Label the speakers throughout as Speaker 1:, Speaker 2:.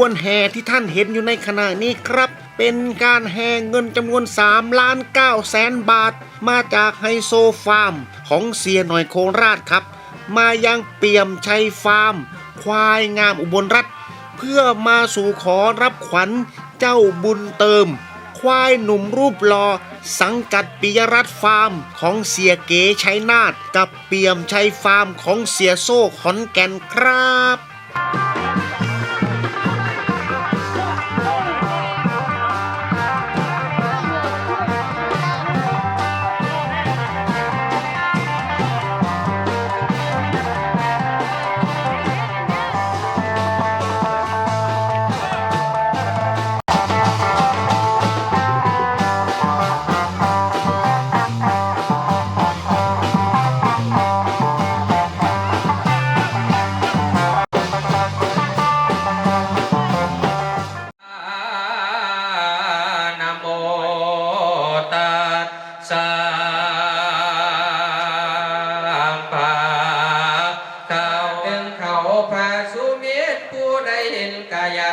Speaker 1: วนแห่ที่ท่านเห็นอยู่ในขณะนี้ครับ เป็นการแห่เงินจำนวน3ล้าน9แสนบาท มาจากไฮโซฟาร์ม ของเสียหน่อยโคราชครับ มายังเปี่ยมชัยฟาร์ม ควายงามอุบลรัฐ เพื่อมาสู่ขอรับขวัญเจ้าบุญเติม ควายหนุ่มรูปหลอ่อสังกัดปิยรัตน์ฟาร์มของเสียเก๋ชัยนาทกับเปี่ยมชัยฟาร์มของเสียโซ่ขอนแก่นครับ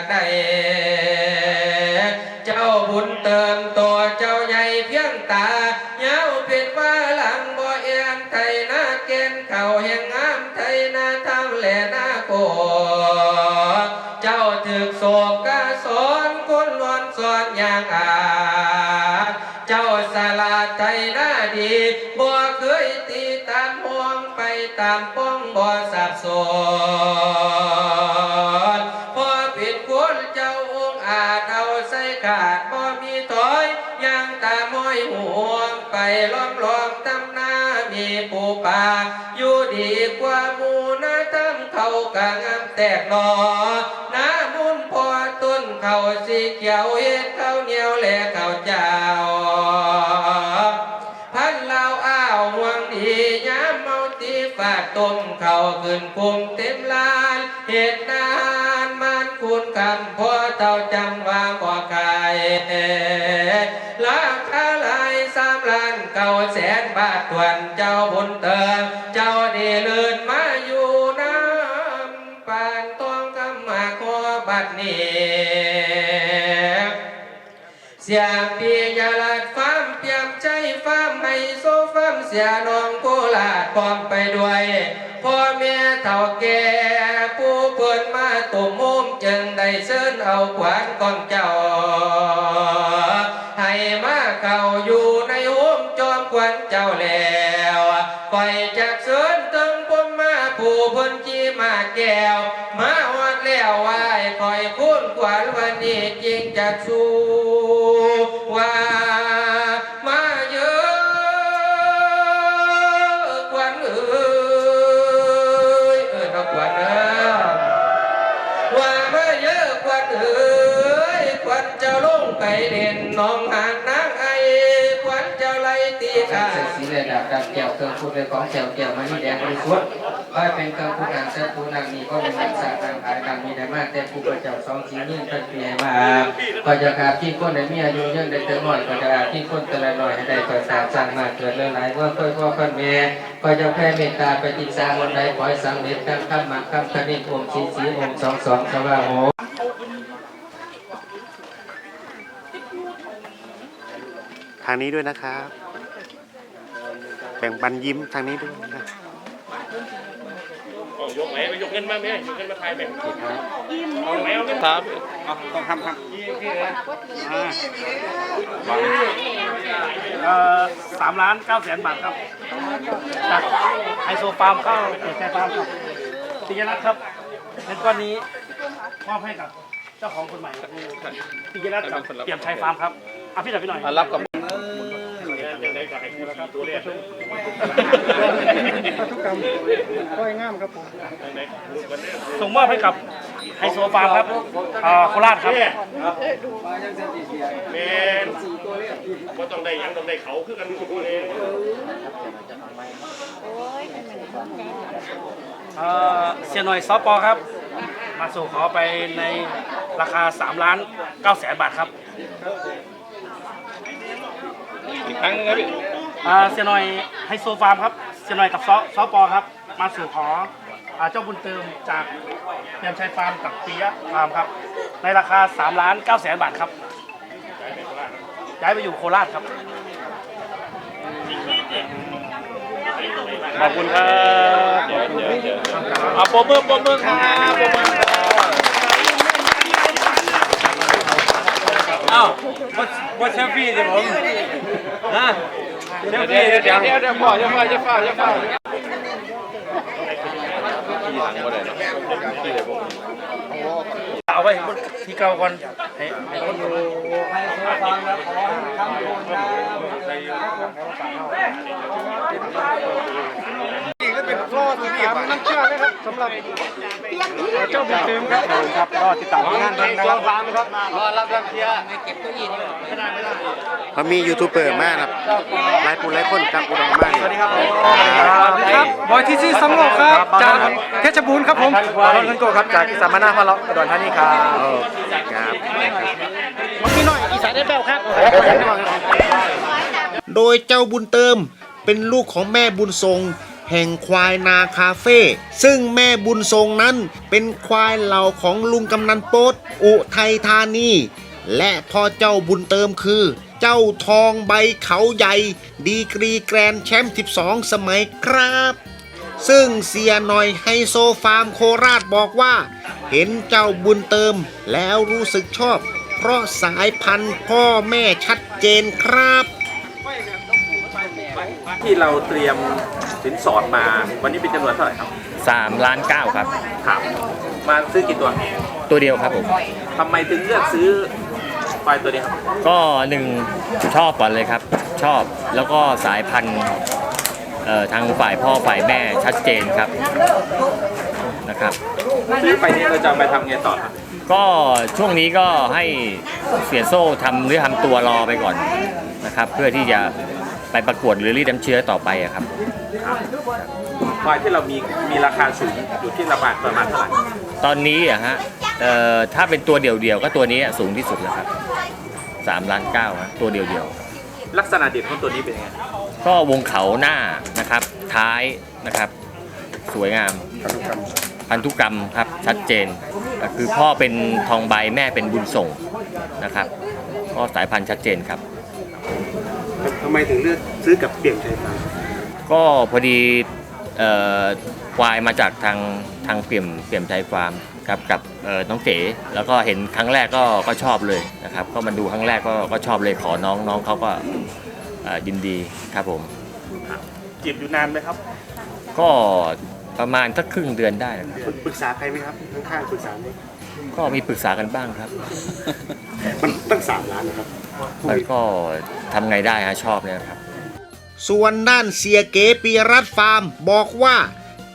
Speaker 1: า
Speaker 2: กได้ เจ้าบุญเติมตัวเจ้าใหญ่เพียงตาเย้าเป็นว่าหลังบ่เอียนไทยนาเกณฑ์เข่าแห่งงามไทยนาทำแหล่นาโกเจ้าถึกโศกกะสอนคนลวนสอนอย่างอาเจ้าสลาดไทยนาดีบ่เคยตีตามห่วงไปตามป้องบ่สับสน กะงามแตกหนอน้ำมุนพอต้นเขาสีเขียวเฮ็ดเขาเหนียวและข้าเจ้า พันเหล่าอ้าวห่วงดีย้ำเมาตีฝาดต้มเขาขึ้นคุมเต็มลานเหตุนานมันคุณคำพอเต่าจำว่าบ่ขายราคาลายสามล้านเก้าแสนบาททวนเจ้าบุญเติมเจ้าดีเล บัดนี้เสียปียาลาดฟ้ามเปียมใจฟ้าร์มไฮโซฟ้ามเสียน้องโคลาดพร้อมไปด้วยพ่อแม่เฒ่าแก่ผู้เพิ่นมาตุ่มมุมจึงได้เชิญเอาขวานของเจ้า ให้มาเข้าอยู่ในห้มจอมขวัญเจ้าแล้วปล่อย ไปเด่นน้องหางนางไอควันเจ้าไล่ตีขา
Speaker 3: สีเลยดาบดาบแก้วเครื่องพูดเลยของแก้วแก้วมันนี่แดงบริสุทธิ์ว่าเป็นเครื่องพูดนางเส้นพูดนางนี้ก็เป็นนางสากนางขายนางมีได้มากแต่ผู้ประเจ้าสองสียิ่เป็นเพียมาก็จะขาดที่คนในมีอายุยังได้เติมหน่อยก็จะอาดที่คนแต่ละหน่อยให้ได้เกิดสามสร้างมาเกิดเลยหลายว่าค่อยพ่อค่อยแม่ก็จะแผ่เมตตาไปติดสางวันใดขอให้สำเร็จตั้งคำมมาคำคณิตองค์สีสีองค์สองสองสว่าโห
Speaker 1: ทางนี้ด้วยนะครับ แบ่งปันยิ้มทางนี้ด้วยนะ
Speaker 4: ยกไหมไปยกเงินมาไหมยกเงินมาไทยไหมเอาไหมเอาเงินครับเอาต้องทำครับ
Speaker 5: เอ่อสามล้านเก้าแสนบาทครับจากไฮโซฟาร์มเข้าเปิดแฟฟาร์มครับปิยรัตน์ครับเงินก้อนนี้มอบให้กับเจ้าของคนใหม่ครับปิยรัตน์กับเปี่ยมชัยฟาร์มครับอะพี่หน่อยพี่หน่อย
Speaker 4: รับกับ ให้คู่สี่ตัวเรียก
Speaker 5: ทุกกรรมก้อยงามครับผม
Speaker 4: ยังได้ลูกกันเนี่ย
Speaker 5: ส่งมอบให้กับไฮโซฟาร์มครับเอ่อโคราชครับ
Speaker 4: แมนก็ต้องได้ยังต้องได้เขาคือกันทุกคนเลย
Speaker 5: เอ่อเสียหน่อยซอปอครับ มาสู่ขอไปในราคา 3 ล้าน9แสนบาทครับ
Speaker 4: อีก ครั้งนึงครับพี่
Speaker 5: อ่าเสียหน่อยไฮโซฟาร์มครับเสียหน่อยกับซอซอปอครับ มาสู่ขออ่าเจ้าบุญเติมจากเตรียมชัยฟาร์มกับปิยะฟาร์มครับ ในราคา3ล้าน9แสนบาทครับย้ายไปอยู่โคราชครับ
Speaker 4: ขอบคุณครับเดี๋ยวเดี๋ยวเดี๋ยวเอาโปรเบอร์โปรเบอร์ครับโปรเบอร์ครับ อ้าวว่าเชฟฟี่สิผมนะเดี๋ยวเดี๋ยวเดี๋ยวเดี๋ยวเดี๋ยวพ่อจะฟ้าจะฟ้าจะฟ้า
Speaker 5: เอาไว้ให้คนที่เก่าก่อนให้ให้คนอยู่
Speaker 3: ให้โซฟังแล้วขอให้คำบุญนะ
Speaker 5: เจ้าบุญเติมครับครับก็ติดตามงานทางนะครับ
Speaker 3: รอรับรับเชียร์
Speaker 1: เขามียูทูบเบอร์มากครับหลายผู้หลายคนครับอุดมมากเลย
Speaker 6: ครับบอยทีซีสำโรงครับจากเพชรบูรณ์ครับผมบอลลันโกครับจากสามนาพาเลาะอุดรธานีครับ
Speaker 1: ครับ
Speaker 5: พี่น้อยอีสานได้แป้วครับ
Speaker 1: โดยเจ้าบุญเติมเป็นลูกของแม่บุญทรง แห่งควายนาคาเฟ่ซึ่งแม่บุญทรงนั้นเป็นควายเหล่าของลุงกำนันโป๊ดอุทัยธานี และพ่อเจ้าบุญเติมคือ เจ้าทองใบเขาใหญ่ ดีกรีแกรนแชมป์ 12 สมัยครับ ซึ่งเสียหน่อยไฮโซฟาร์มโคราชบอกว่า เห็นเจ้าบุญเติมแล้วรู้สึกชอบ เพราะสายพันธุ์พ่อแม่ชัดเจนครับ
Speaker 4: ที่เราเตรียม สินสอดมา วันนี้เป็นจำนวนเท่าไหร่ครับ
Speaker 7: สามล้านเก้าครับ
Speaker 4: ครับมาซื้อกี่ตัว
Speaker 7: ตัวเดียวครับผม
Speaker 4: ทำไมถึงเลือกซื้อควายตัวนี้ครับ
Speaker 7: ก็หนึ่งชอบก่อนเลยครับ ชอบแล้วก็สายพันธุ์เอ่อทางฝ่ายพ่อฝ่ายแม่ชัดเจนครับนะครับ
Speaker 4: ซื้อไปนี้เราจะเอาไปทำไงต่อครับ
Speaker 7: ก็ช่วงนี้ก็ให้เสียโซ่ทำหรือทำตัวรอไปก่อนนะครับ เพื่อที่จะไปประกวดหรือรีดน้ำเชื้อต่อไปอะครับ
Speaker 4: ควายที่เรามีมีราคาสูงอยู่ที่ระบาดประมาณเท่าไหร่
Speaker 7: ตอนนี้อะฮะเอ่อถ้าเป็นตัวเดี่ยวๆก็ตัวนี้สูงที่สุดแล้วครับสามล้านเก้าฮะตัวเดียวๆ
Speaker 4: ลักษณะเด่นของตัวนี้เป็นยังไง
Speaker 7: ก็วงเขาหน้านะครับ ท้ายนะครับ สวยงามพันธุกรรมครับชัดเจนก็คือพ่อเป็นทองใบแม่เป็นบุญส่งนะครับก็สายพันธุ์ชัดเจนครับ
Speaker 8: ทำไมถึงเลือกซื้อกับเปี่ยมชัยฟาร์ม
Speaker 7: ก็พอดีเอ่อควายมาจากทางทางเปี่ยมเปี่ยมใจฟาร์มครับกับเอ่อน้องเก๋แล้วก็เห็นครั้งแรกก็ก็ชอบเลยนะครับ ก็มาดูครั้งแรกก็ก็ชอบเลยขอน้องน้องเขาก็เอ่อยินดีครับผม
Speaker 5: จีบอยู่นานไหมครับ
Speaker 7: ก็ประมาณสักครึ่งเดือนได้นะครับ
Speaker 8: ปรึกษาใครไหมครับข้างๆปรึกษาไหม
Speaker 7: ก็มีปรึกษากันบ้างครับ
Speaker 8: มันตั้งสามล้านนะครับ
Speaker 7: มันก็ทำไงได้ฮะชอบเนี่ยครับ
Speaker 1: ส่วนด้านเสียเก๋ปียรัตน์ฟาร์มบอกว่า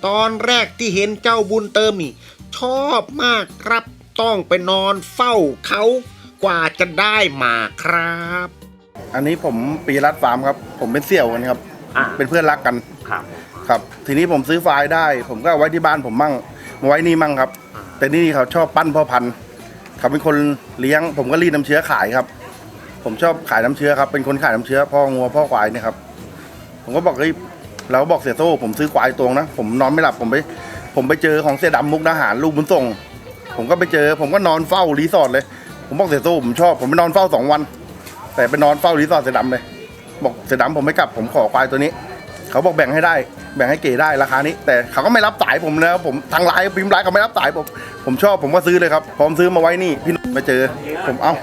Speaker 1: ตอนแรกที่เห็นเจ้าบุญเติมนี่ ชอบมากครับต้องไปนอนเฝ้าเขากว่าจะได้มาครับ
Speaker 9: อันนี้ผมปีรัตน์ฟาร์มครับ ผมเป็นเสี่ยวกันครับ
Speaker 4: อ่า
Speaker 9: เป็นเพื่อนรักกัน
Speaker 4: ครับ
Speaker 9: ครับ ทีนี้ผมซื้อไฟล์ได้ ผมก็เอาไว้ที่บ้านผมมั่งมาไว้นี่มั่งครับ แต่นี่เขาชอบปั้นพ่อพันธุ์เขาเป็นคนเลี้ยง ผมก็รีดน้ำเชื้อขายครับ ผมชอบขายน้ำเชื้อครับ เป็นคนขายน้ำเชื้อพ่องัวพ่อควายเนี่ยครับ ผมก็บอกเฮ้ยเราบอกเสียโซ่ผมซื้อควายตรงนะผมนอนไม่หลับผมไป ผมไปเจอของเสียดำมุกดาหารลูกบุญส่ง ผมก็ไปเจอ ผมก็นอนเฝ้ารีสอร์ทเลย ผมบอกเสียโซ่ผมชอบผมไปนอนเฝ้าสองวัน แต่ไปนอนเฝ้ารีสอร์ทเสียดำเลย บอกเสียดำผมไม่กลับผมขอควายตัวนี้ เขาบอกแบ่งให้ได้ แบ่งให้เก๋ได้ราคานี้ แต่เขาก็ไม่รับสายผมนะผมทางไลน์พิมพ์ไลน์เขาไม่รับสายผมผมชอบผมก็ซื้อเลยครับพร้อมซื้อมาไว้นี่พี่มาเจอ ผมเอ้า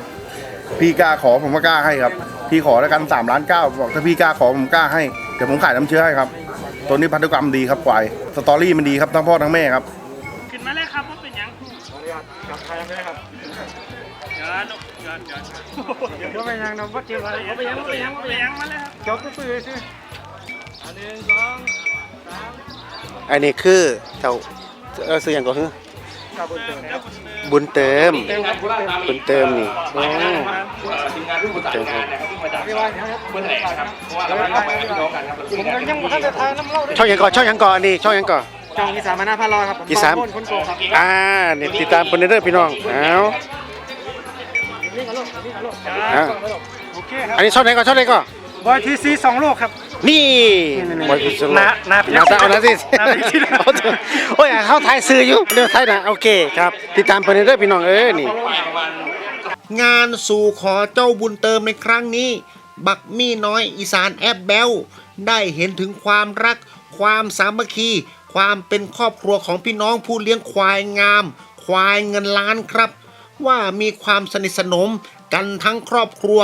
Speaker 9: พี่กล้าขอผมก็กล้าให้ครับ พี่ขอแล้วกันสามล้านเก้าบอกถ้าพี่กล้าขอผมกล้าให้ เดี๋ยวผมขายน้ำเชื้อให้ครับ ตัวนี้พันธุกรรมดีครับควายสตอรี่มันดีครับทั้งพ่อทั้งแม่ครับ
Speaker 5: ขึ้นมาเลยครับว่าเป็นหยังกับใครไม่ได้ครับเดี๋ยวนะเดี๋ยวเดี๋ยวเดี๋ยวไปยังเราก็เจออะไรไปยังไปยังไปยังมาเลยครับจบก็ปืนใช่อันหนึ่งสอง
Speaker 8: อันนี้คือเจ้าเออซื้ออย่างก่อนคือบุญเติม บุญเติมนี่โอ้บุญเติมครับช่องหยังก่อนช่องหยังก่อนอันนี่ช่องหยังก่อน
Speaker 6: จองอีสานมาหน้าพาเลาะครับ
Speaker 8: อีสาน
Speaker 6: คนคนโกครับ
Speaker 8: อ่าเนี่ยติดตามคนเด้อพี่น้องเอาเอา
Speaker 6: โอเคครับ
Speaker 8: อันนี้ช่องไหนก่อนช่องไหนก่อน
Speaker 6: บอยทีซีสองโลกครับ
Speaker 8: นี่บอยพิษณุโลก
Speaker 6: นานาพยั
Speaker 8: นา
Speaker 6: คฆ์
Speaker 8: ตาเอานะสิ
Speaker 6: นาพยัคฆ์ศิลป์
Speaker 8: เอาเถอะโอ้ยเข้าไทยซื้ออยู่เดี๋ยวไทยนะโอเคครับ ติดตามเพิ่นเด้อพี่น้องเอ้ยนี่
Speaker 1: งานสู่ขอเจ้าบุญเติมในครั้งนี้ บักมี่น้อยอีสานแอบแบลได้เห็นถึงความรัก ความสามัคคี ความเป็นครอบครัวของพี่น้องผู้เลี้ยงควายงาม ควายเงินล้านครับ ว่ามีความสนิทสนมกันทั้งครอบครัว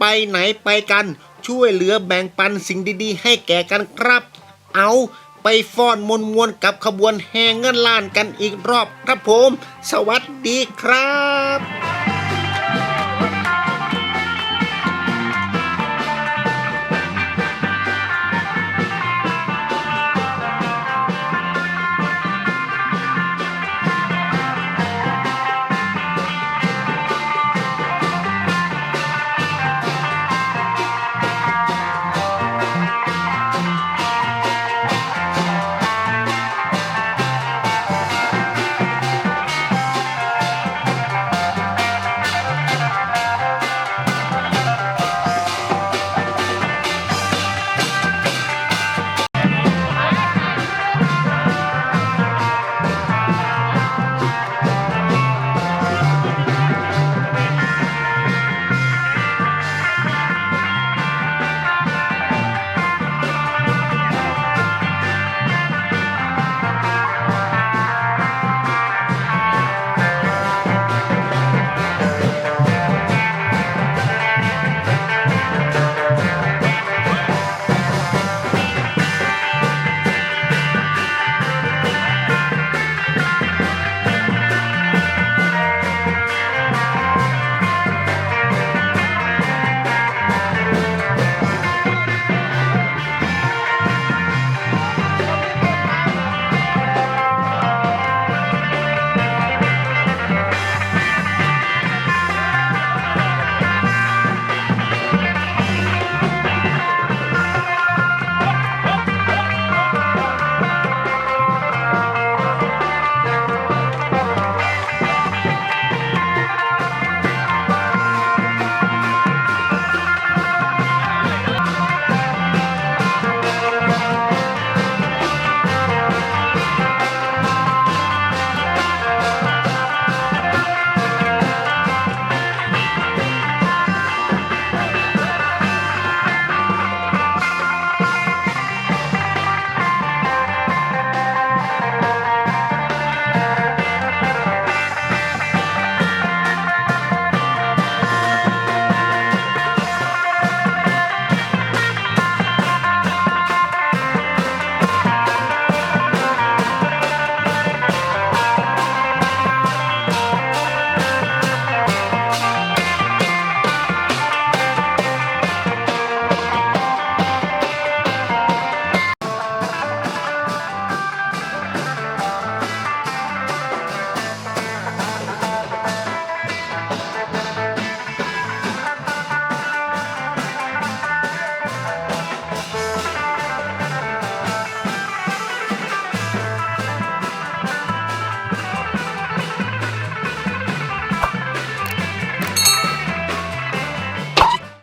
Speaker 1: ไปไหนไปกัน ช่วยเหลือแบ่งปันสิ่งดีๆ ให้แก่กันครับ เอาไปฟ้อนมนมวนกับขบวนแห่เงินล้านกันอีกรอบครับผม สวัสดีครับ